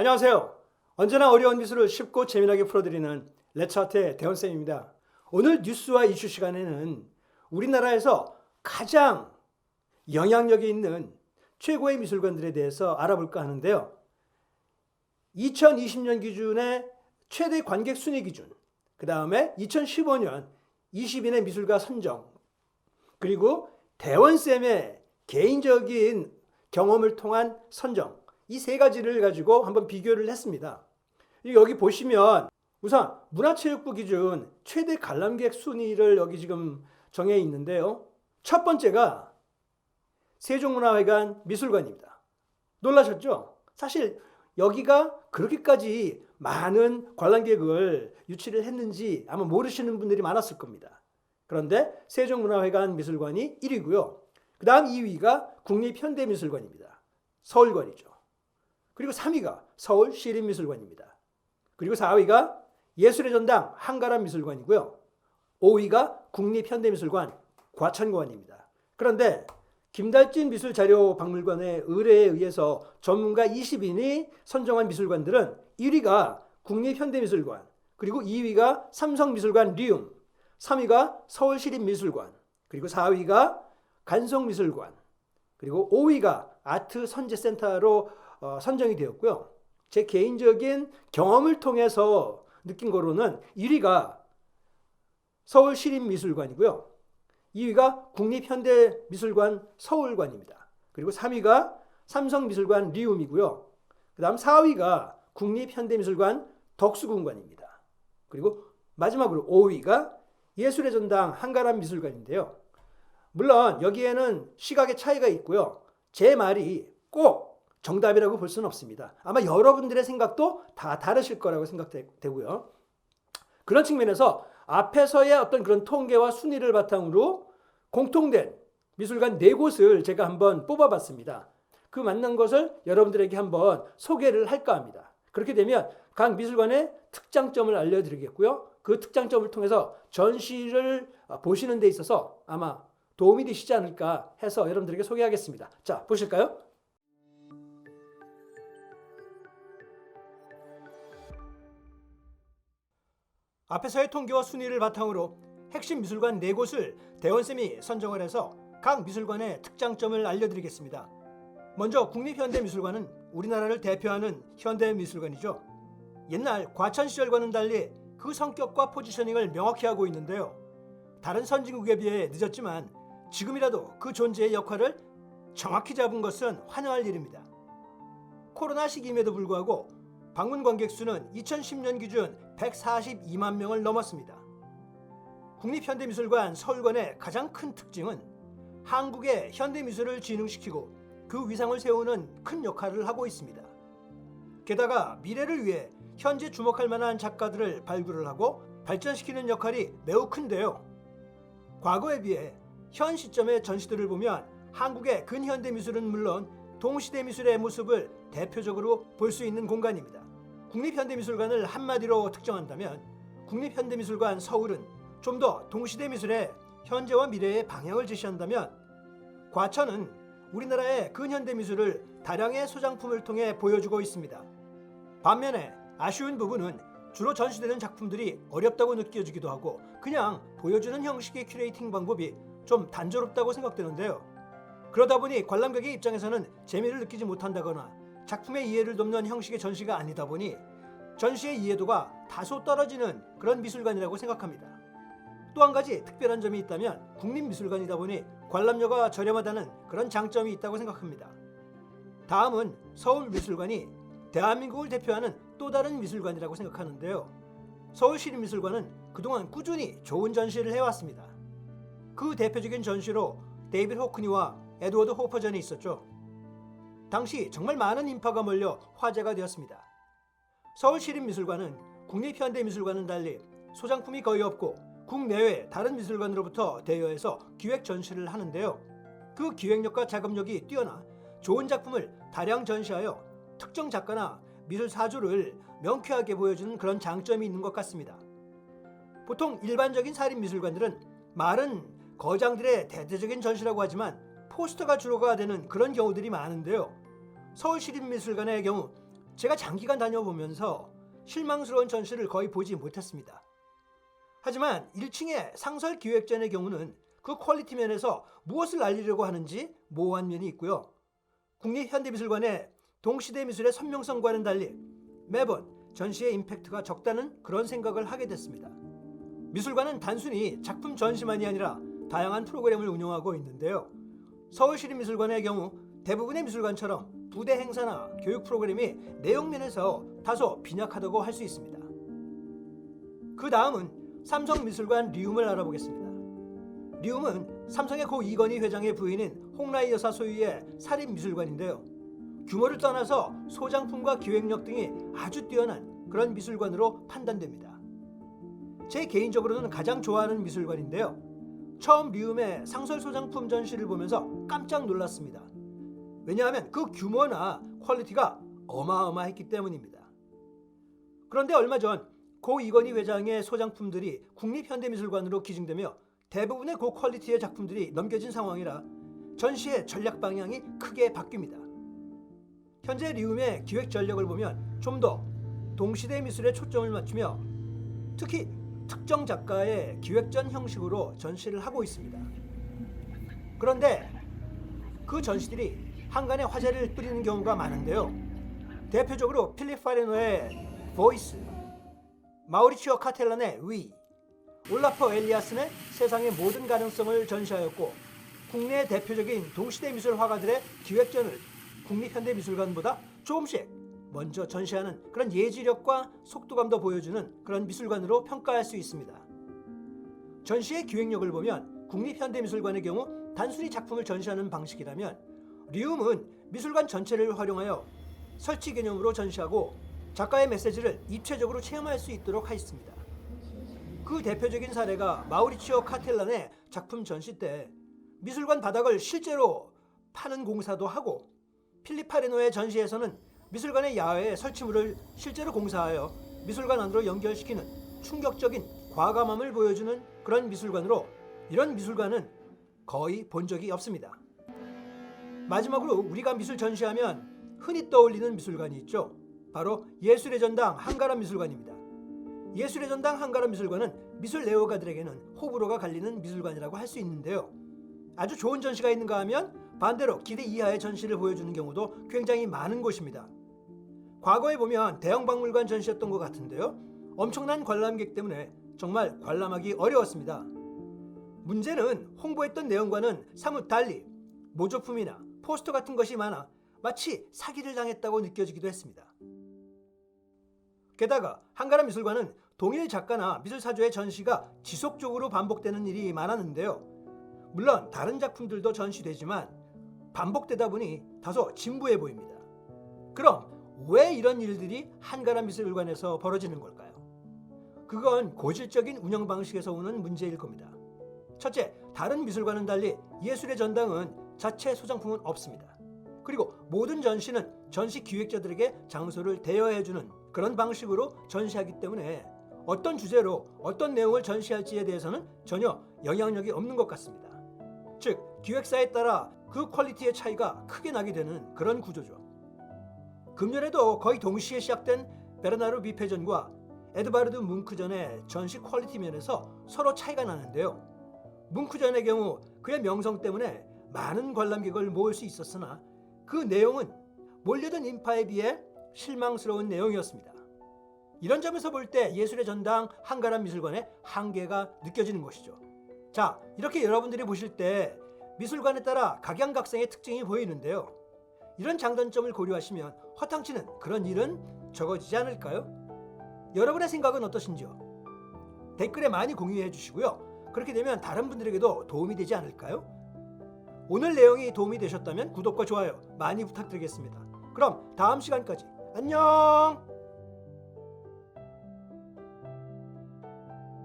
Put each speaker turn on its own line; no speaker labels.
안녕하세요. 언제나 어려운 미술을 쉽고 재미나게 풀어드리는 레차트의 대원쌤입니다. 오늘 뉴스와 이슈 시간에는 우리나라에서 가장 영향력이 있는 최고의 미술관들에 대해서 알아볼까 하는데요. 2020년 기준의 최대 관객 순위 기준, 그 다음에 2015년 20인의 미술가 선정, 그리고 대원쌤의 개인적인 경험을 통한 선정, 이 세 가지를 가지고 한번 비교를 했습니다. 여기 보시면 우선 문화체육부 기준 최대 관람객 순위를 여기 지금 정해 있는데요. 첫 번째가 세종문화회관 미술관입니다. 놀라셨죠? 사실 여기가 그렇게까지 많은 관람객을 유치를 했는지 아마 모르시는 분들이 많았을 겁니다. 그런데 세종문화회관 미술관이 1위고요. 그 다음 2위가 국립현대미술관입니다. 서울관이죠. 그리고 3위가 서울 시립미술관입니다. 그리고 4위가 예술의 전당 한가람 미술관이고요. 5위가 국립현대미술관 과천관입니다. 그런데 김달진 미술자료박물관의 의뢰에 의해서 전문가 20인이 선정한 미술관들은 1위가 국립현대미술관, 그리고 2위가 삼성미술관 리움, 3위가 서울시립미술관, 그리고 4위가 간성미술관, 그리고 5위가 아트 선제센터로 어, 선정이 되었고요. 제 개인적인 경험을 통해서 느낀 거로는 1위가 서울시립미술관이고요. 2위가 국립현대미술관 서울관입니다. 그리고 3위가 삼성미술관 리움이고요. 그 다음 4위가 국립현대미술관 덕수궁관입니다. 그리고 마지막으로 5위가 예술의 전당 한가람 미술관인데요. 물론 여기에는 시각의 차이가 있고요. 제 말이 꼭 정답이라고 볼 수는 없습니다. 아마 여러분들의 생각도 다 다르실 거라고 생각되고요. 그런 측면에서 앞에서의 어떤 그런 통계와 순위를 바탕으로 공통된 미술관 네 곳을 제가 한번 뽑아봤습니다. 그 만난 것을 여러분들에게 한번 소개를 할까 합니다. 그렇게 되면 각 미술관의 특장점을 알려드리겠고요. 그 특장점을 통해서 전시를 보시는 데 있어서 아마 도움이 되시지 않을까 해서 여러분들에게 소개하겠습니다. 자, 보실까요? 앞에서의 통계와 순위를 바탕으로 핵심 미술관 네 곳을 대원쌤이 선정을 해서 각 미술관의 특장점을 알려드리겠습니다. 먼저 국립현대미술관은 우리나라를 대표하는 현대미술관이죠. 옛날 과천 시절과는 달리 그 성격과 포지셔닝을 명확히 하고 있는데요. 다른 선진국에 비해 늦었지만 지금이라도 그 존재의 역할을 정확히 잡은 것은 환영할 일입니다. 코로나 시기임에도 불구하고 방문 관객 수는 2010년 기준 142만 명을 넘었습니다. 국립현대미술관 서울관의 가장 큰 특징은 한국의 현대미술을 진흥시키고 그 위상을 세우는 큰 역할을 하고 있습니다. 게다가 미래를 위해 현재 주목할 만한 작가들을 발굴을 하고 발전시키는 역할이 매우 큰데요. 과거에 비해 현 시점의 전시들을 보면 한국의 근현대 미술은 물론 동시대 미술의 모습을 대표적으로 볼 수 있는 공간입니다. 국립현대미술관을 한마디로 특정한다면 국립현대미술관 서울은 좀 더 동시대 미술의 현재와 미래의 방향을 제시한다면 과천은 우리나라의 근현대 미술을 다량의 소장품을 통해 보여주고 있습니다. 반면에 아쉬운 부분은 주로 전시되는 작품들이 어렵다고 느껴지기도 하고 그냥 보여주는 형식의 큐레이팅 방법이 좀 단조롭다고 생각되는데요. 그러다 보니 관람객의 입장에서는 재미를 느끼지 못한다거나 작품의 이해를 돕는 형식의 전시가 아니다 보니 전시의 이해도가 다소 떨어지는 그런 미술관이라고 생각합니다. 또 한 가지 특별한 점이 있다면 국립미술관이다 보니 관람료가 저렴하다는 그런 장점이 있다고 생각합니다. 다음은 서울미술관이 대한민국을 대표하는 또 다른 미술관이라고 생각하는데요. 서울시립미술관은 그동안 꾸준히 좋은 전시를 해왔습니다. 그 대표적인 전시로 데이빗 호크니와 에드워드 호퍼전이 있었죠. 당시 정말 많은 인파가 몰려 화제가 되었습니다. 서울시립미술관은 국립 현대미술관은 달리 소장품이 거의 없고 국내외 다른 미술관으로부터 대여해서 기획 전시를 하는데요. 그 기획력과 작업력이 뛰어나 좋은 작품을 다량 전시하여 특정 작가나 미술 사주를 명쾌하게 보여주는 그런 장점이 있는 것 같습니다. 보통 일반적인 사립 미술관들은 말은 거장들의 대대적인 전시라고 하지만 포스터가 주로가 되는 그런 경우들이 많은데요. 서울시립미술관의 경우 제가 장기간 다녀보면서 실망스러운 전시를 거의 보지 못했습니다. 하지만 1층의 상설 기획전의 경우는 그 퀄리티 면에서 무엇을 알리려고 하는지 모호한 면이 있고요. 국립현대미술관의 동시대 미술의 선명성과는 달리 매번 전시의 임팩트가 적다는 그런 생각을 하게 됐습니다. 미술관은 단순히 작품 전시만이 아니라 다양한 프로그램을 운영하고 있는데요. 서울시립미술관의 경우 대부분의 미술관처럼 부대 행사나 교육 프로그램이 내용면에서 다소 빈약하다고 할 수 있습니다. 그 다음은 삼성미술관 리움을 알아보겠습니다. 리움은 삼성의 고 이건희 회장의 부인인 홍라이 여사 소유의 사립미술관인데요. 규모를 떠나서 소장품과 기획력 등이 아주 뛰어난 그런 미술관으로 판단됩니다. 제 개인적으로는 가장 좋아하는 미술관인데요. 처음 리움의 상설 소장품 전시를 보면서 깜짝 놀랐습니다. 왜냐하면 그 규모나 퀄리티가 어마어마했기 때문입니다. 그런데 얼마 전 고 이건희 회장의 소장품들이 국립현대미술관으로 기증되며 대부분의 고 퀄리티의 작품들이 넘겨진 상황이라 전시의 전략 방향이 크게 바뀝니다. 현재 리움의 기획 전력을 보면 좀 더 동시대 미술에 초점을 맞추며 특히 특정 작가의 기획전 형식으로 전시를 하고 있습니다. 그런데 그 전시들이 한간에 화제를 뿌리는 경우가 많은데요. 대표적으로 필립 파레노의 보이스, 마우리치오 카텔란의 위, 올라퍼 엘리아슨의 세상의 모든 가능성을 전시하였고 국내 대표적인 동시대 미술 화가들의 기획전을 국립현대미술관보다 조금씩 먼저 전시하는 그런 예지력과 속도감도 보여주는 그런 미술관으로 평가할 수 있습니다. 전시의 기획력을 보면 국립현대미술관의 경우 단순히 작품을 전시하는 방식이라면 리움은 미술관 전체를 활용하여 설치 개념으로 전시하고 작가의 메시지를 입체적으로 체험할 수 있도록 하였습니다. 그 대표적인 사례가 마우리치오 카텔란의 작품 전시 때 미술관 바닥을 실제로 파는 공사도 하고 필리파레노의 전시에서는 미술관의 야외에 설치물을 실제로 공사하여 미술관 안으로 연결시키는 충격적인 과감함을 보여주는 그런 미술관으로 이런 미술관은 거의 본 적이 없습니다. 마지막으로 우리가 미술 전시하면 흔히 떠올리는 미술관이 있죠. 바로 예술의 전당 한가람 미술관입니다. 예술의 전당 한가람 미술관은 미술 애호가들에게는 호불호가 갈리는 미술관이라고 할 수 있는데요. 아주 좋은 전시가 있는가 하면 반대로 기대 이하의 전시를 보여주는 경우도 굉장히 많은 곳입니다. 과거에 보면 대형 박물관 전시였던 것 같은데요. 엄청난 관람객 때문에 정말 관람하기 어려웠습니다. 문제는 홍보했던 내용과는 사뭇 달리 모조품이나 포스터 같은 것이 많아 마치 사기를 당했다고 느껴지기도 했습니다. 게다가 한가람 미술관은 동일 작가나 미술사조의 전시가 지속적으로 반복되는 일이 많았는데요. 물론 다른 작품들도 전시되지만 반복되다 보니 다소 진부해 보입니다. 그럼 왜 이런 일들이 한가람 미술관에서 벌어지는 걸까요? 그건 고질적인 운영 방식에서 오는 문제일 겁니다. 첫째, 다른 미술관은 달리 예술의 전당은 자체 소장품은 없습니다. 그리고 모든 전시는 전시 기획자들에게 장소를 대여해주는 그런 방식으로 전시하기 때문에 어떤 주제로 어떤 내용을 전시할지에 대해서는 전혀 영향력이 없는 것 같습니다. 즉, 기획사에 따라 그 퀄리티의 차이가 크게 나게 되는 그런 구조죠. 금년에도 거의 동시에 시작된 베르나르 미페전과 에드바르드 뭉크전의 전시 퀄리티 면에서 서로 차이가 나는데요. 뭉크전의 경우 그의 명성 때문에 많은 관람객을 모을 수 있었으나 그 내용은 몰려든 인파에 비해 실망스러운 내용이었습니다. 이런 점에서 볼 때 예술의 전당 한가람 미술관의 한계가 느껴지는 것이죠. 자, 이렇게 여러분들이 보실 때 미술관에 따라 각양각색의 특징이 보이는데요. 이런 장단점을 고려하시면 허탕치는 그런 일은 적어지지 않을까요? 여러분의 생각은 어떠신지요? 댓글에 많이 공유해 주시고요. 그렇게 되면 다른 분들에게도 도움이 되지 않을까요? 오늘 내용이 도움이 되셨다면 구독과 좋아요 많이 부탁드리겠습니다. 그럼 다음 시간까지 안녕!